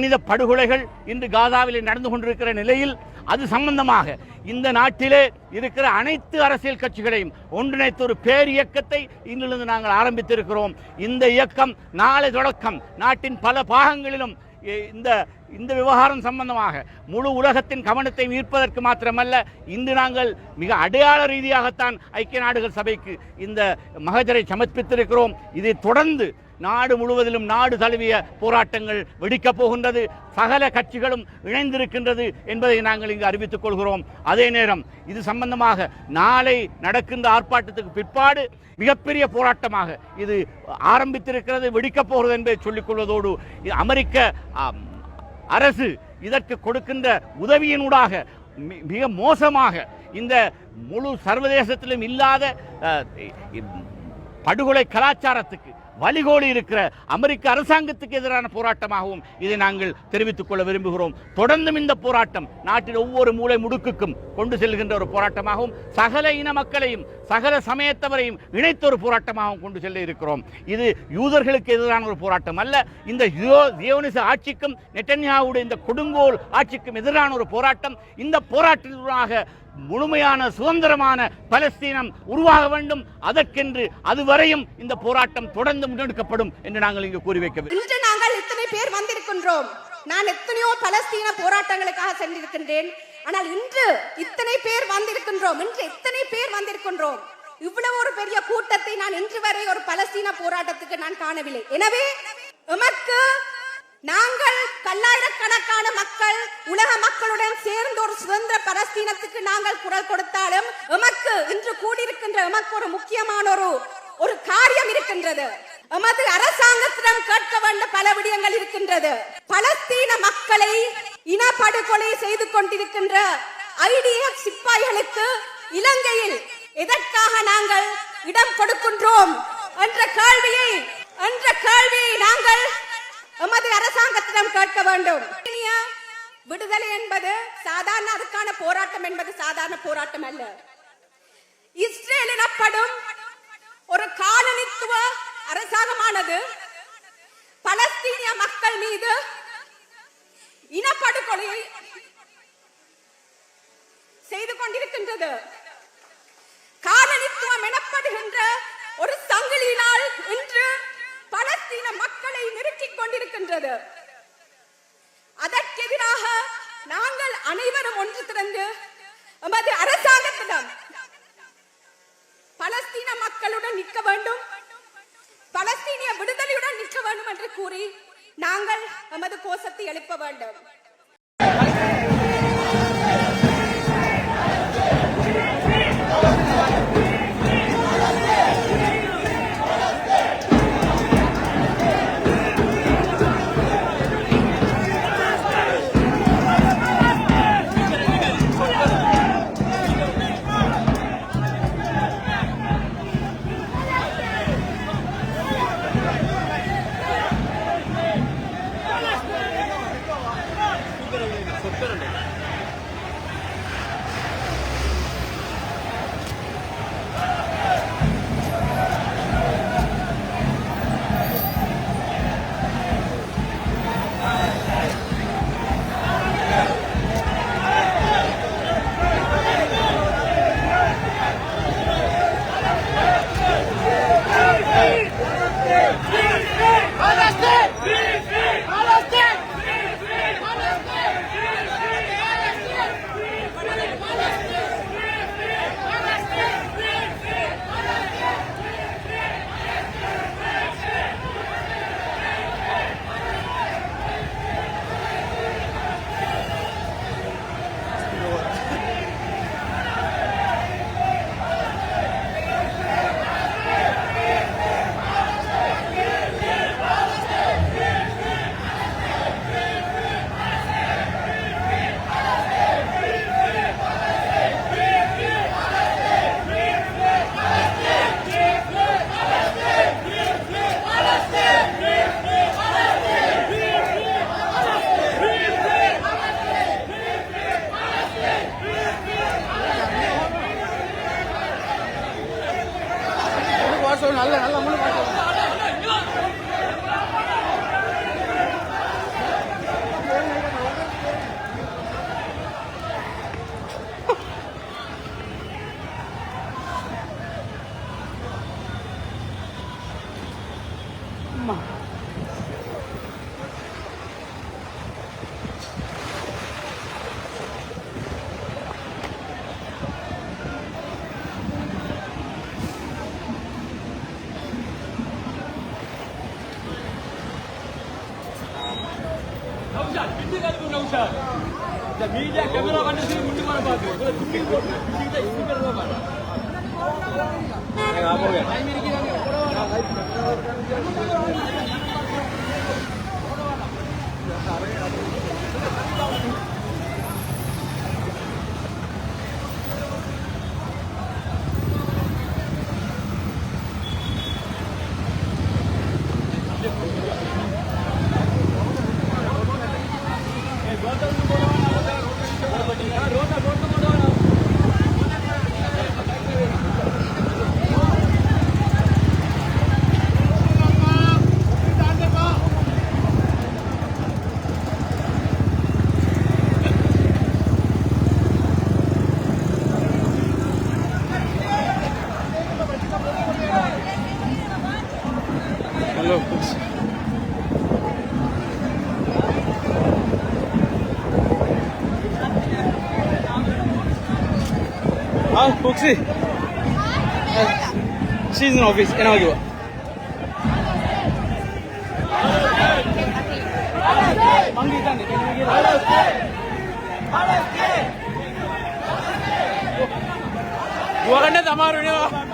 மனித படுகொலைகள் இன்று காதாவில் நடந்து கொண்டிருக்கிற நிலையில் அது சம்பந்தமாக இந்த நாட்டிலே இருக்கிற அனைத்து அரசியல் கட்சிகளையும் ஒன்றிணைத்த ஒரு பேர் இயக்கத்தை இன்றிலிருந்து நாங்கள் ஆரம்பித்திருக்கிறோம். இந்த இயக்கம் நாளை தொடக்கம். நாட்டின் பல பாகங்களிலும் இந்த இந்த விவகாரம் சம்பந்தமாக முழு உலகத்தின் கவனத்தை ஈர்ப்பதற்கு மாத்திரமல்ல இன்று நாங்கள் மிக அடையாள ரீதியாகத்தான் ஐக்கிய நாடுகள் சபைக்கு இந்த மகஜரை சமர்ப்பித்திருக்கிறோம். இதை தொடர்ந்து நாடு முழுவதிலும் நாடு தழுவிய போராட்டங்கள் வெடிக்கப் போகின்றது. சகல கட்சிகளும் இணைந்திருக்கின்றது என்பதை நாங்கள் இங்கு அறிவித்துக் கொள்கிறோம். அதே நேரம் இது சம்பந்தமாக நாளை நடக்கின்ற ஆர்ப்பாட்டத்துக்கு பிற்பாடு மிகப்பெரிய போராட்டமாக இது ஆரம்பித்திருக்கிறது வெடிக்கப் போகிறது என்பதை சொல்லிக் கொள்வதோடு அமெரிக்க அரசு இதற்கு கொடுக்கின்ற உதவியினூடாக மி- மிக மோசமாக இந்த முழு சர்வதேசத்திலும் இல்லாத படுகொலை கலாச்சாரத்துக்கு வழிகோலி இருக்கிற அமெரிக்க அரசாங்கத்துக்கு எதிரான போராட்டமாகவும் இதை நாங்கள் தெரிவித்துக் கொள்ள விரும்புகிறோம். தொடர்ந்தும் இந்த போராட்டம் நாட்டின் ஒவ்வொரு மூலை முடுக்குக்கும் கொண்டு செல்கின்ற ஒரு போராட்டமாகவும் சகல இன மக்களையும் சகல சமயத்தவரையும் இணைத்த ஒரு போராட்டமாகவும் கொண்டு செல்ல இருக்கிறோம். இது யூதர்களுக்கு எதிரான ஒரு போராட்டம் அல்ல இந்த ஆட்சிக்கும் நெட்டன்யாவுடைய இந்த கொடுங்கோல் ஆட்சிக்கும் எதிரான ஒரு போராட்டம். இந்த போராட்டத்தினூடாக முழுமையான சுதந்திரமான பலஸ்தீனம் உருவாக வேண்டும். அதற்கென்று அதுவரையும் இந்த போராட்டம் தொடர்ந்து முன்னெடுக்கப்படும் என்று நாங்கள் இங்கு கூறி வைக்க இன்று நாங்கள் இத்தனை பேர் வந்திருக்கின்றோம்? நான் எத்தனையோ பலஸ்தீன போராட்டங்களுக்காக சென்றிருக்கின்றேன். ஆனால் இன்று இத்தனை பேர் வந்திருக்கின்றோம். இன்று எத்தனை பேர் வந்திருக்கின்றோம்? இவ்வளவு ஒரு பெரிய கூட்டத்தை நான் இன்று வரை ஒரு பலஸ்தீன போராட்டத்துக்கு நான் காணவில்லை. எனவே எமக்கு நாங்கள் பல்லாயிரக்கணக்கான மக்கள் உலக மக்களுடன் சேர்ந்து ஒரு சுதந்திர பலஸ்தீனத்துக்கு நாங்கள் குரல் கொடுத்தாலும் எமக்கு இன்று கூடியிருக்கின்ற எமக்கு ஒரு முக்கியமான ஒரு ஒரு காரியம் இருக்கின்றது. எமது அரசாங்கத்திடம் கேட்க வேண்ட பல விடயங்கள் இருக்கின்றது. பலஸ்தீன மக்களை இனப்படுகொலை செய்து கொண்டிருக்கின்ற ஐடிஎஃப் சிப்பாய்களுக்கு இலங்கையில் எதற்காக நாங்கள் இடம் கொடுக்கின்றோம்? என்ற கேள்வியை என்ற கேள்வியை நாங்கள் எமது அரசாங்கத்திடம் கேட்க வேண்டும். விடுதலை என்பது சாதாரண அதுக்கான போராட்டம் என்பது சாதாரண போராட்டம் அல்ல. இஸ்ரேல் எனப்படும் ஒரு காலனித்துவ அரசாங்கமானது பலஸ்தீனிய மக்கள் மீது இனப்படுகொலையை செய்து கொண்டிருக்கின்றது. காலனித்துவம் எனப்படுகின்ற ஒரு சங்கிலியினால் இன்று பலஸ்தீன மக்களை நிறுத்திக் கொண்டிருக்கின்றது. அதற்கெதிராக நாங்கள் அனைவரும் ஒன்று திறந்து எமது அரசாங்கத்திடம் பலஸ்தீன மக்களுடன் நிற்க வேண்டும் பலஸ்தீனிய விடுதலையுடன் நிற்க வேண்டும் என்று கூறி நாங்கள் எமது கோஷத்தை எழுப்ப வேண்டும். The media camera one is going to one part. So the speaker, the speaker one part. Hey, आप हो गया. अरे Huh? Booksy? Yes. She's in office. And I'll give her. Bukan ada tamar ini, Pak.